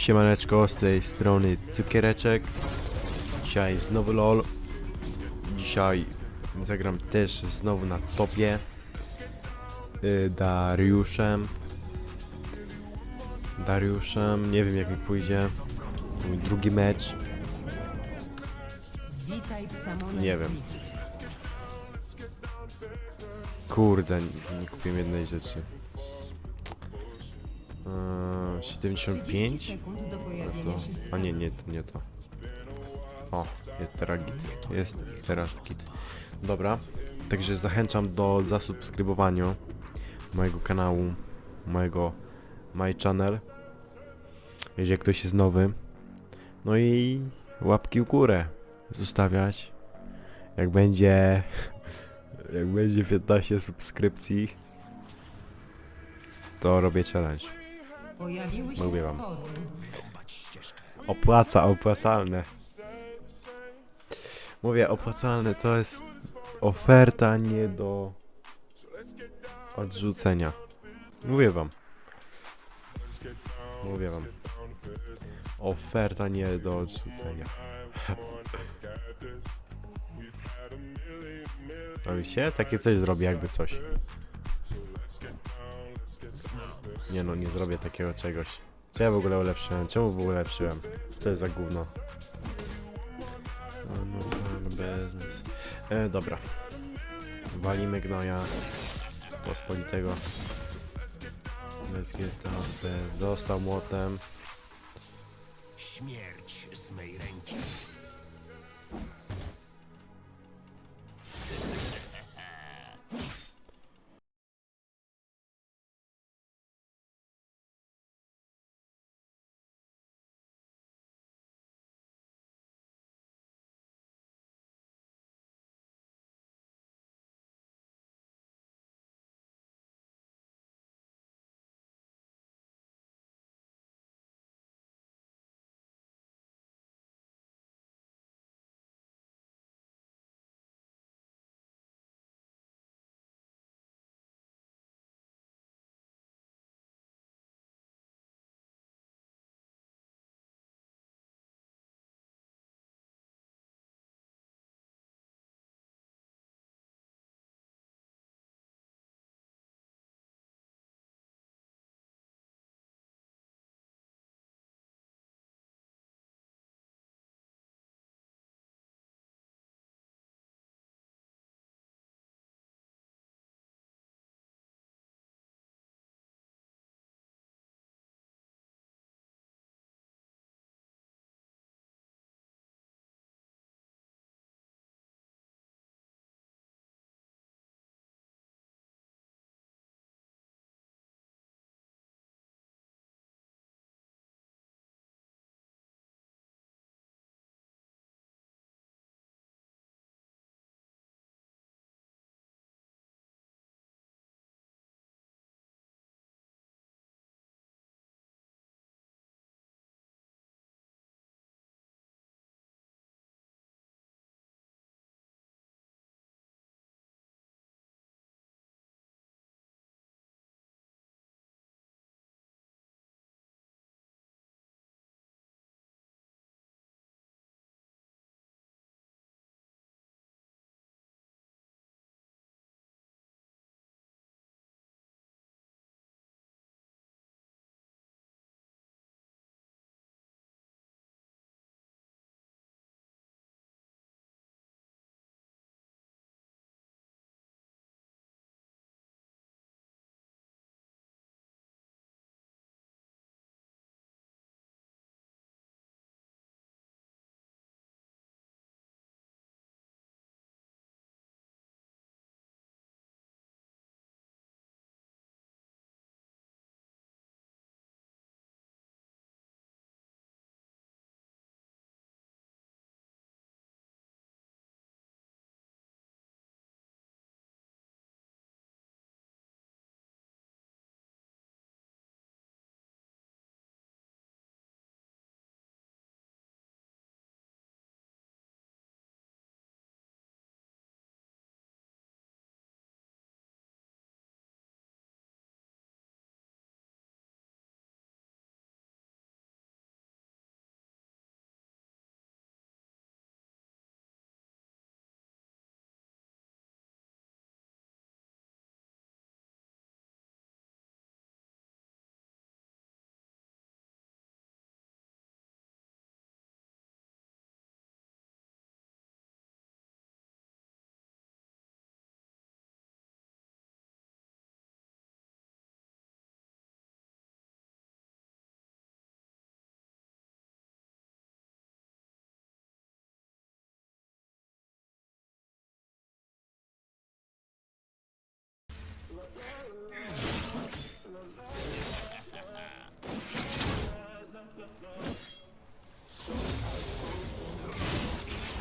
Siemaneczko, z tej strony Cukiereczek. Dzisiaj znowu LOL. Dzisiaj zagram też znowu na topie. Y, Dariuszem. Dariuszem, nie wiem jak mi pójdzie. Mój drugi mecz. Nie wiem. Kurde, nie, nie kupiłem jednej rzeczy. Eee, 30 75? sekund do No to, a nie, nie, to nie to. O, jest teraz git. Jest teraz git. Dobra, także zachęcam do zasubskrybowania mojego kanału, mojego My Channel. Jeżeli ktoś jest nowy. No i łapki w górę zostawiać. Jak będzie... Jak będzie 15 subskrypcji, to robię challenge. Pojawiły się Mówię wam. Opłaca, opłacalne. Mówię, opłacalne to jest oferta nie do odrzucenia. Mówię wam. Mówię wam. Oferta nie do odrzucenia. Się? Takie coś zrobię jakby coś. Nie no, nie zrobię takiego czegoś. Co ja w ogóle ulepszyłem? Czemu w ogóle ulepszyłem? Co to jest za gówno? No, no, no, biznes. E, dobra. Walimy gnoja. Pospolitego. Let's get out there. Został młotem. Śmierć z mej ręki.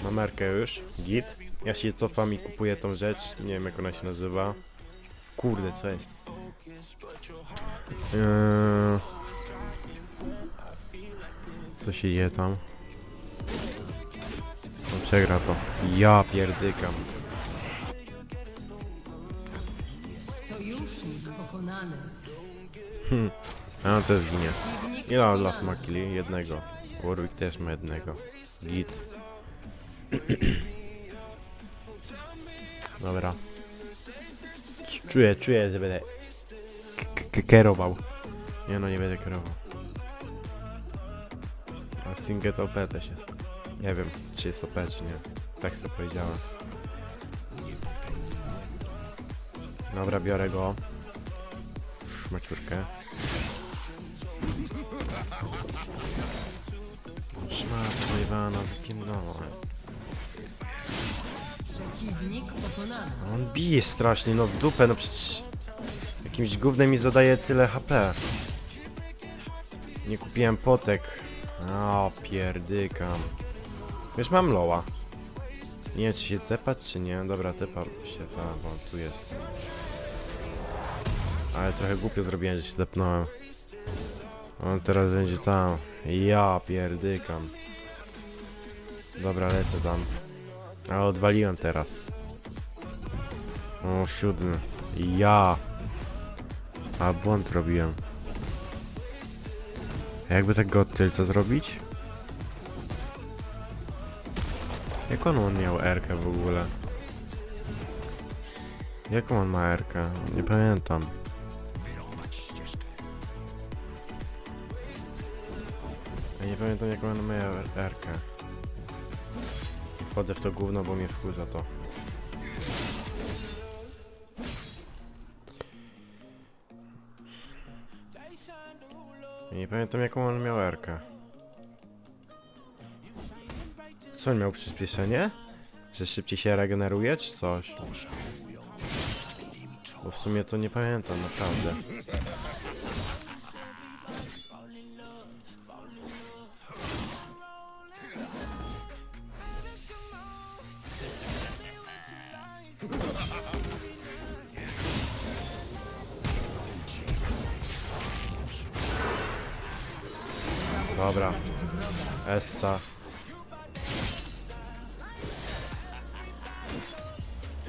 Mam Erkę już, git. Ja się cofam i kupuję tą rzecz, nie wiem jak ona się nazywa. Kurde, co jest? Eee... Co się je tam? On przegra to. Ja pierdykam. A on też ginie. Ile Olaf ma killi? Jednego. Warwick też ma jednego. Git. Dobra. Czuję, czuję, że będę kierował. Nie no, nie będę kierował. A Singet OP też jest. Nie wiem, czy jest OP, czy nie. Tak sobie powiedziałem. Dobra, biorę go. Szmaciurkę. Szmat pojwana zginęła. Przeciwnik pokonany. On bije strasznie, no w dupę, no przecież... Jakimś gównem mi zadaje tyle HP. Nie kupiłem potek. O, pierdykam. Już mam loła. Nie wiem, czy się tepać, czy nie. Dobra, tepa się ta, bo tu jest. Ale trochę głupio zrobiłem, że się tepnąłem. On teraz będzie tam. Ja pierdykam. Dobra, lecę tam. Ale odwaliłem teraz. O, siódmy. Ja. A błąd robiłem. A Jakby tak go tylko zrobić? Jak on, on miał R-kę w ogóle? Jaką on ma R-kę? Nie pamiętam. Nie pamiętam jaką on ma R-kę. Wchodzę w to gówno, bo mnie wkurza to. Nie pamiętam jaką on miał erkę. Co on miał przyspieszenie? Że szybciej się regeneruje czy coś? Bo w sumie to nie pamiętam naprawdę. Dobra. Essa.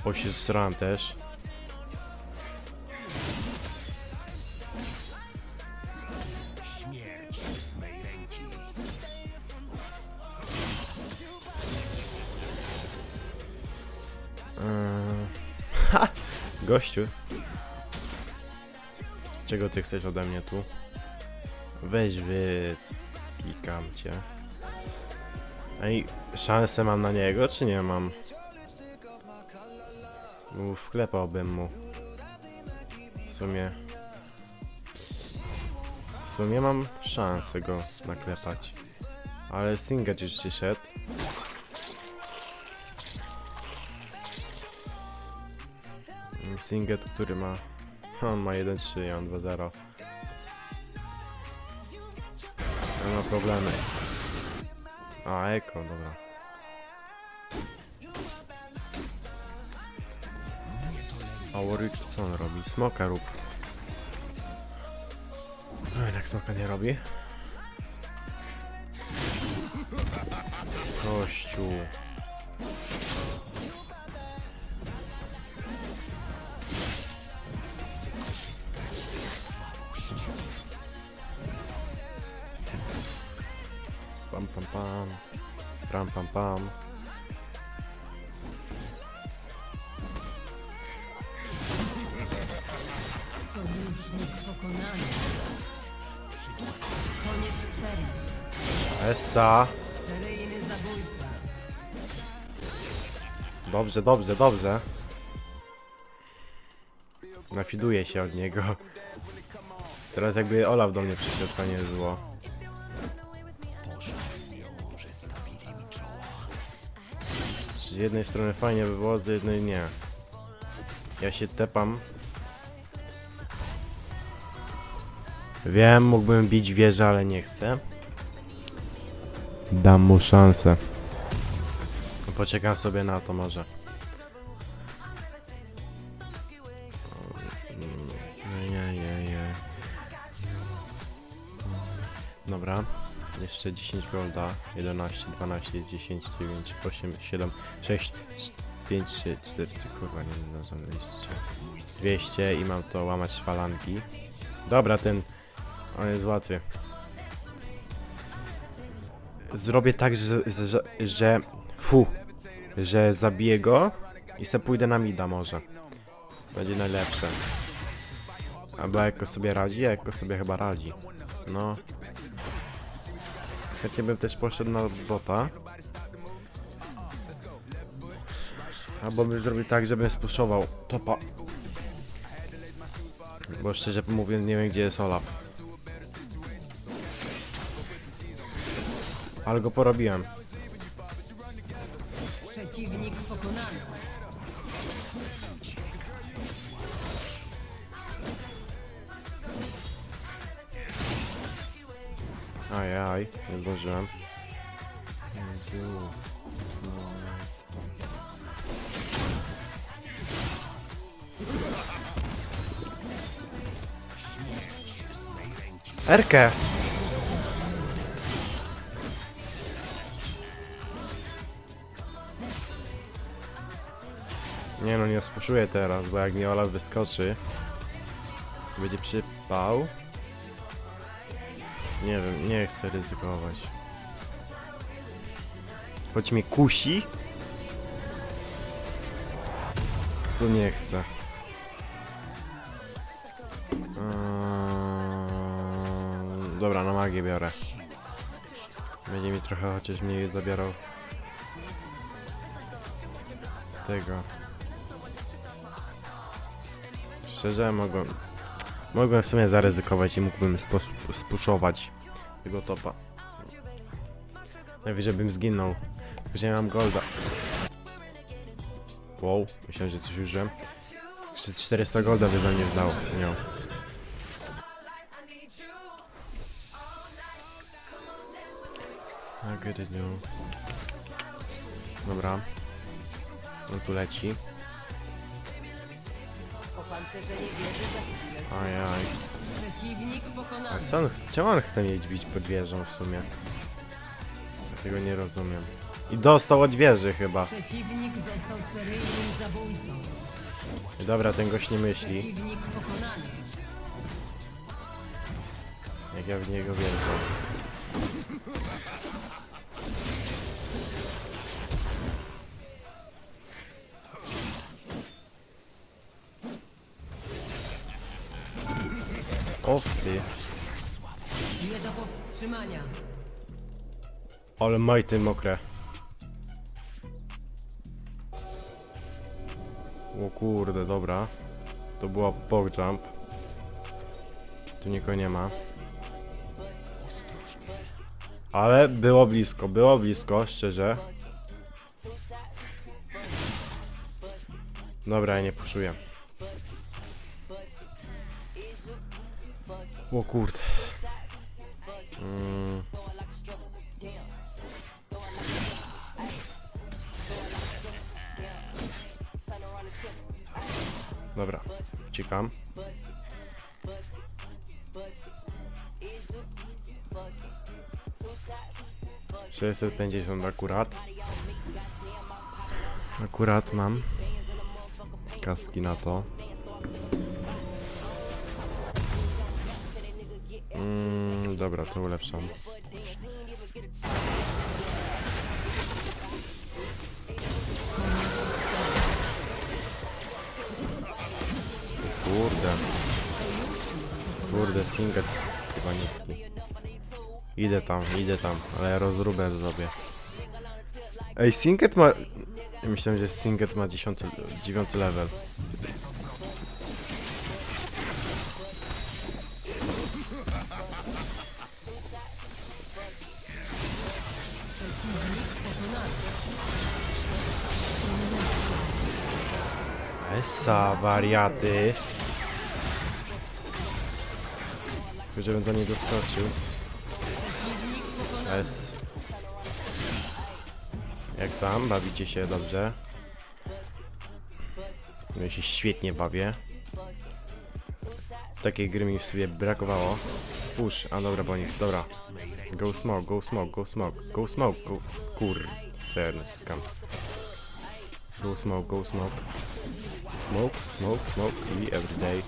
O się zsram też. Eee, Ha! Gościu. Czego ty chcesz ode mnie tu? Weź wy... Pikam cię. Ej, szansę mam na niego, czy nie mam? Bo wklepałbym mu. W sumie... W sumie mam szansę go naklepać. Ale Singet już przyszedł. Singet, który ma... On ma 1-3, ja mam 2-0. Nie ma problemy. A, eko, dobra. A Warwick co on robi? Smoka rób. No jednak smoka nie robi. Kościół. Pam pam pam. Pam. Essa. Dobrze, dobrze, dobrze. Nafiduję się od niego. Teraz jakby Olaf do mnie przyszedł, to nie zło. jednej strony fajnie by było, z jednej nie. Ja się tepam. Wiem, mógłbym bić wieżę, ale nie chcę. Dam mu szansę. Poczekam sobie na to może. Jeszcze 10 golda. 11, 12, 10, 9, 8, 7, 6, 5, 3, 4. Ty kurwa nie zdążę liczyć. 200 i mam to łamać falangi. Dobra, ten... On jest łatwy. Zrobię tak, że... że, że fu, że zabiję go i se pójdę na mida może. Będzie najlepsze. Albo Eko sobie radzi, a Eko sobie chyba radzi. No. Chętnie bym też poszedł na bota. Albo bym zrobił tak, żebym spuszował topa. Bo szczerze mówiąc nie wiem gdzie jest Olaf. Ale go porobiłem. Erkę! Nie no, nie spuszuję teraz, bo jak mi Olaf wyskoczy, to będzie przypał. Nie wiem, nie chcę ryzykować. Choć mnie kusi. To nie chcę. Dobra, na magię biorę. Będzie mi trochę chociaż mniej zabierał tego. Szczerze mogłem Mogłem w sumie zaryzykować i mógłbym spuszować tego topa. Najwyżej bym zginął. Nie mam golda. Wow, myślałem, że coś użyłem. Jeszcze 400 golda by za mnie. Miał. A gdy no. Dobra. On tu leci. Za chwilę. Ajaj. Przeciwnik A pokonany. co on, czemu on chce mieć bić pod wieżą w sumie? Ja tego nie rozumiem. I dostał od wieży chyba. Przeciwnik został seryjnym zabójcą. Dobra, ten gość nie myśli. Przeciwnik pokonany. Jak ja w niego wierzę. Ale majty mokre. O kurde, dobra. To była pog jump. Tu nikogo nie ma. Ale było blisko, było blisko, szczerze. Dobra, ja nie puszuję. O kurde. 650 akurat. Akurat mam kaski na to. Mm, dobra, to ulepszam. Kurde. Kurde, single chyba nitki. Idę tam, idę tam, ale ja rozróbę zrobię. Ej, Singet ma... Ja Myślałem, że Singet ma 10, 9 level. Essa, wariaty. Żebym do niej doskoczył. S. Jak tam? Bawicie się dobrze? No ja się świetnie bawię. Takiej gry mi w sobie brakowało. Push, a dobra, bo nie, dobra. Go smoke, go smoke, go smoke, go smoke, go... Kur... Co ja naciskam? Go smoke, go smoke. Smoke, smoke, smoke i everyday.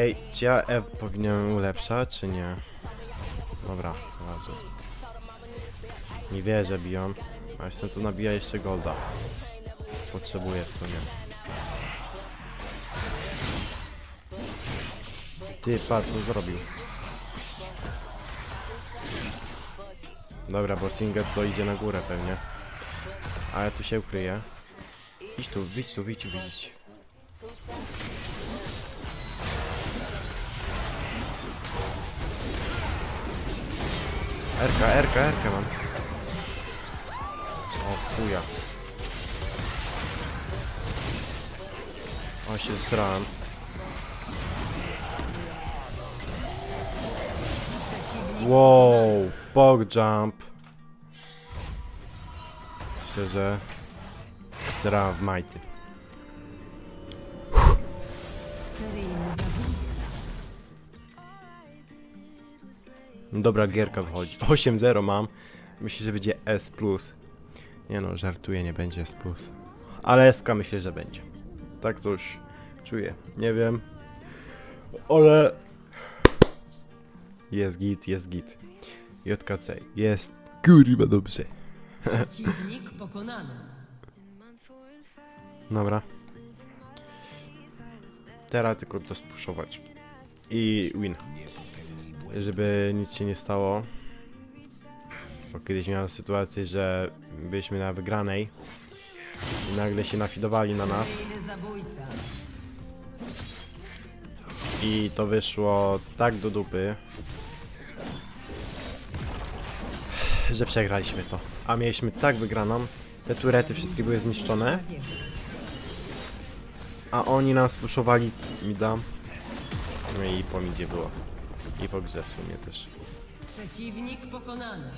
Ej, czy ja E powinienem ulepszać, czy nie? Dobra, dobrze. Nie wierzę, biją. A jestem tu nabija jeszcze golda. Potrzebuję w sumie. Ty, patrz, co zrobił. Dobra, bo Singer to idzie na górę pewnie. A ja tu się ukryję. Idź tu, widź tu, widź, widź. Erka, erka, erka mam. O chuja. O się zsrałem. Wow, bog jump. Myślę, że zrałem w majty. Seryjny. Dobra gierka wychodzi. 8-0 mam. Myślę, że będzie S+. Nie no, żartuję, nie będzie S+. Ale SK myślę, że będzie. Tak to już czuję. Nie wiem. Ale... Jest git, jest git. JKC. Jest kurwa dobrze. Przeciwnik pokonany. Dobra. Teraz tylko to spuszować. I win. Żeby nic się nie stało. Bo kiedyś miałem sytuację, że byliśmy na wygranej. I nagle się nafidowali na nas. I to wyszło tak do dupy. Że przegraliśmy to. A mieliśmy tak wygraną. Te turety wszystkie były zniszczone. A oni nam spuszowali mida. No i po midzie było. I grze w sumie też. Przeciwnik pokonany.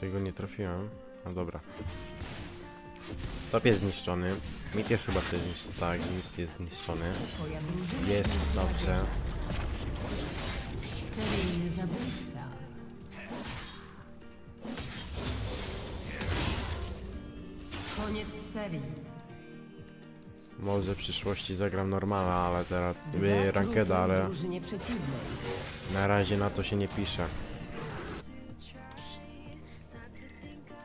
Tego nie trafiłem. No dobra. Top jest zniszczony. Mit jest chyba też zniszczony. Tak, mit jest zniszczony. Jest, dobrze. Seryjny zabójca. Koniec serii. Może w przyszłości zagram normala, ale teraz by rankeda, ale drużynie przeciwnej. na razie na to się nie pisze.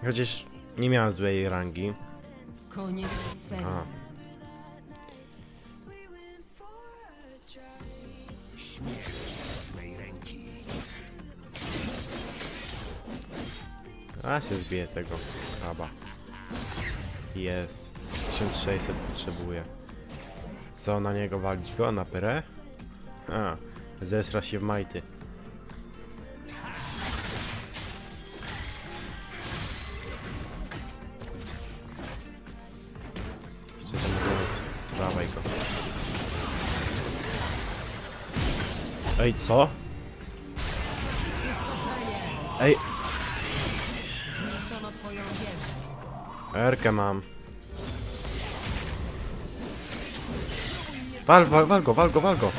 Chociaż nie miałem złej rangi. Koniec serii. A. A się zbiję tego kraba. Jest. 1600 potrzebuję. Co na niego walić go? Na pyrę? A, zesra się w majty. Mówiąc, dawaj go. Ej, co? Ej. Erkę mam. Wal, wal, wal go, wal go, wal go.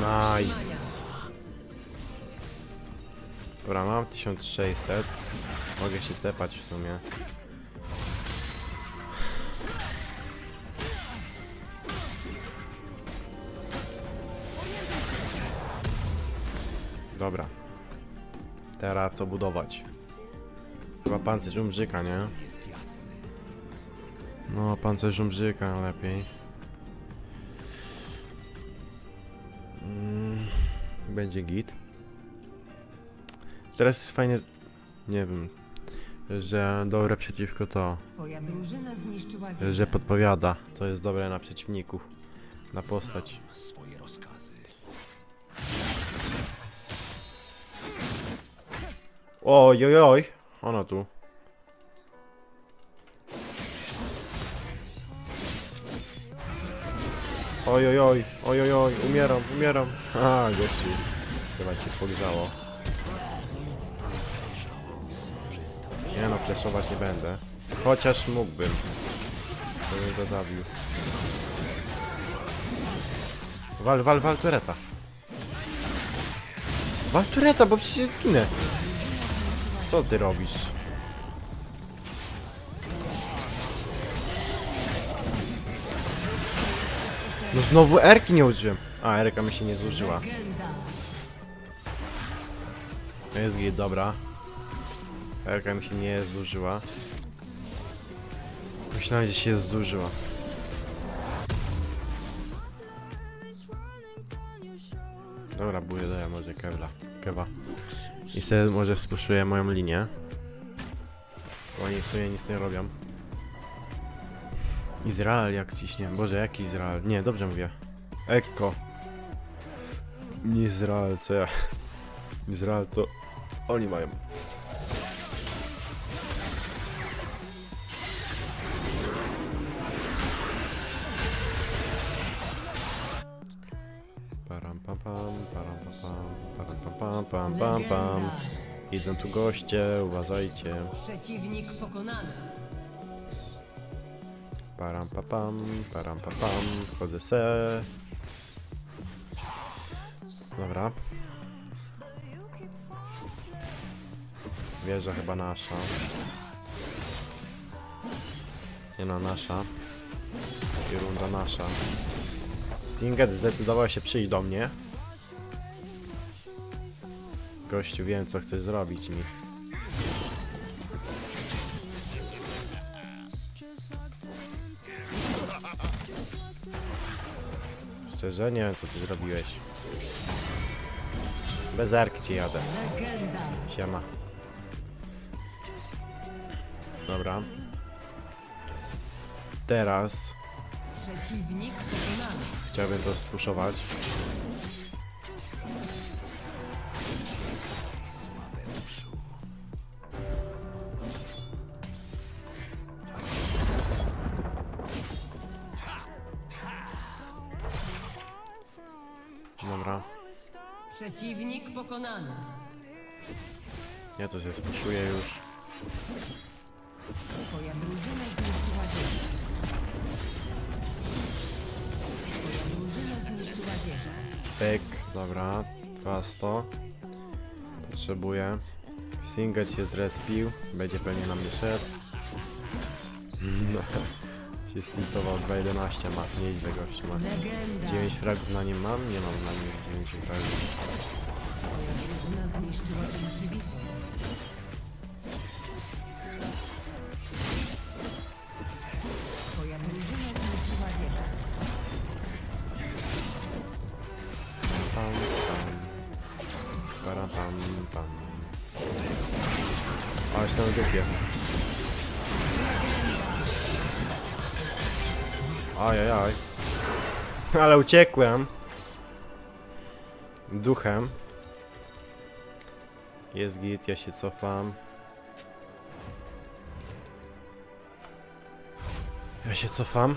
Nice. Dobra, mam 1600. Mogę się tepać w sumie. Dobra. Teraz co budować? Chyba pancerz umrzyka, nie? No, pancerz umrzyka lepiej. Mm, będzie git. Teraz jest fajnie... Nie wiem. że dobre przeciwko to, że podpowiada, co jest dobre na przeciwniku, na postać. Oj, oj, oj, ona tu. Oj, oj, oj, oj, oj, oj, umieram, umieram. A, gościu, chyba cię pogrzało. Nie no, flashować nie będę. Chociaż mógłbym. To bym go zabił. Wal, wal, wal tureta. Wal tureta, bo przecież zginę. Co ty robisz? No znowu Erki nie użyłem. A, Erka mi się nie zużyła. Jest git, dobra. Erka mi się nie zużyła. Myślałem, że się zużyła. Dobra, buję daję może Kevla. Kewa. I sobie może spuszuję moją linię. Bo oni w sumie nic nie robią. Izrael jak ciśnie. Boże, jaki Izrael? Nie, dobrze mówię. Ekko. Nie Izrael, co ja. Izrael to oni mają. Pam pam, pam pam, pam pam. Idą tu goście, uważajcie. Przeciwnik pokonany. Param pa pam, param pa pam, wchodzę se. Dobra. Wieża chyba nasza. Nie no, nasza. I runda nasza. Singet zdecydował się przyjść do mnie. Gościu, wiem co chcesz zrobić mi. Szczerze, nie wiem co ty zrobiłeś. Bez erki ci jadę. Siema. Dobra. Teraz chciałbym to spuszować. Pokonany. Ja to się spuszuję już. Twoja drużyna zniszczyła wieżę. Twoja drużyna zniszczyła wieżę. Pyk, dobra, 200. Potrzebuję. Singet się zrespił, będzie pewnie na mnie szedł. No, się stintował 2.11, ma nieźle gościu ma. Legenda. 9 fragów na nim mam? Nie mam na nim 9 fragów. Drużyna zniszczyła. Ale uciekłem. Duchem. Jest git, ja się cofam. Ja się cofam.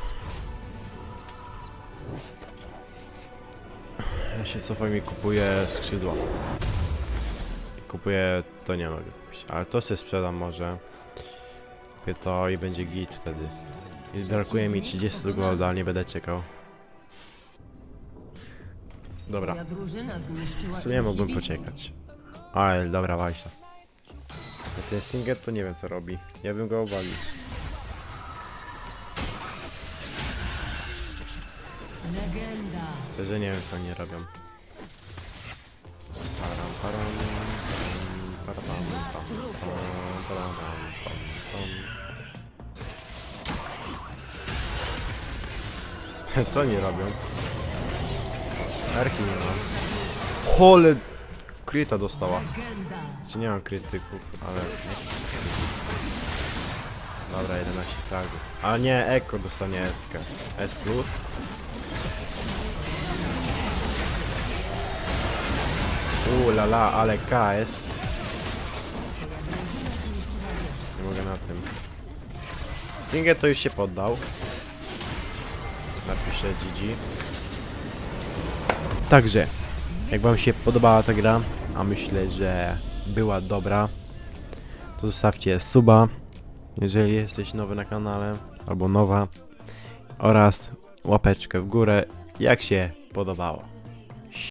Ja się cofam i kupuję skrzydła. Kupuję... to nie mogę kupić. Ale to się sprzedam może. Kupię to i będzie git wtedy. I brakuje mi 30 golda, ale nie będę czekał. Dobra. W sumie mógłbym poczekać. Ale dobra, wajsa. Ten Singer to nie wiem co robi. Ja bym go obalił. Legenda. Szczerze nie wiem co oni robią. Param, param, param, pam, param, pam, pam, pam. Co oni robią? Erki nie ma. Hole... kryta dostała. Czy nie mam krytyków, ale... Dobra, 11 fragów. A nie, Eko dostanie SK. S+. plus. Uuu, la la, ale KS. Nie mogę na tym. Stinger to już się poddał. Napiszę GG. Także, jak wam się podobała ta gra, a myślę, że była dobra, to zostawcie suba, jeżeli jesteś nowy na kanale, albo nowa, oraz łapeczkę w górę, jak się podobało.